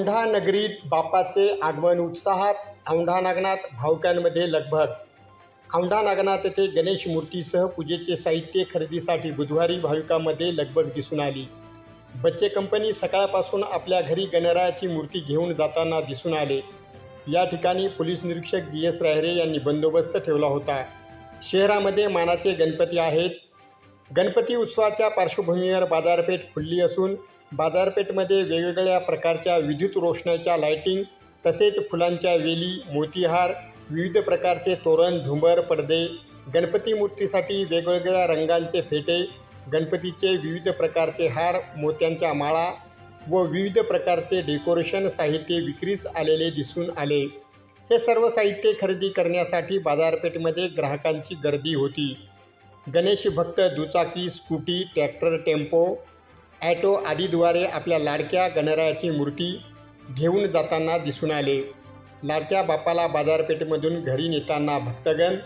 औंढा नगरीत बापाचे आगमन उत्साहात औंढा नागनाथ भाविकांमध्ये लगभग. औंढा नागनाथ येथे गणेश मूर्तीसह पूजेचे साहित्य खरेदीसाठी बुधवारी भाविकांमध्ये लगबग दिसून आली. बच्चे कंपनी सकाळपासून आपल्या घरी गणरायाची मूर्ती घेऊन जाताना दिसून आले. या ठिकाणी पोलीस निरीक्षक जी एस रायरे यांनी बंदोबस्त ठेवला होता. शहरामध्ये मानाचे गणपती आहेत. गणपती उत्सवाच्या पार्श्वभूमीवर बाजारपेठ खुलली असून बाजारपेठमध्ये वेगवेगळ्या प्रकारच्या विद्युत रोषणाच्या लायटिंग तसेच फुलांच्या वेली मोतीहार विविध प्रकारचे तोरण झुंबर पडदे गणपती मूर्तीसाठी वेगवेगळ्या रंगांचे फेटे गणपतीचे विविध प्रकारचे हार मोत्यांच्या माळा व विविध प्रकारचे डेकोरेशन साहित्य विक्रीस आलेले दिसून आले. हे सर्व साहित्य खरेदी करण्यासाठी बाजारपेठेमध्ये ग्राहकांची गर्दी होती. गणेश भक्त दुचाकी स्कूटी ट्रॅक्टर टेम्पो ॲटो आदीद्वारे आपल्या लाडक्या गणरायाची मूर्ती घेऊन जाताना दिसून आले. लाडक्या बापाला बाजारपेठेमधून घरी नेताना भक्तगण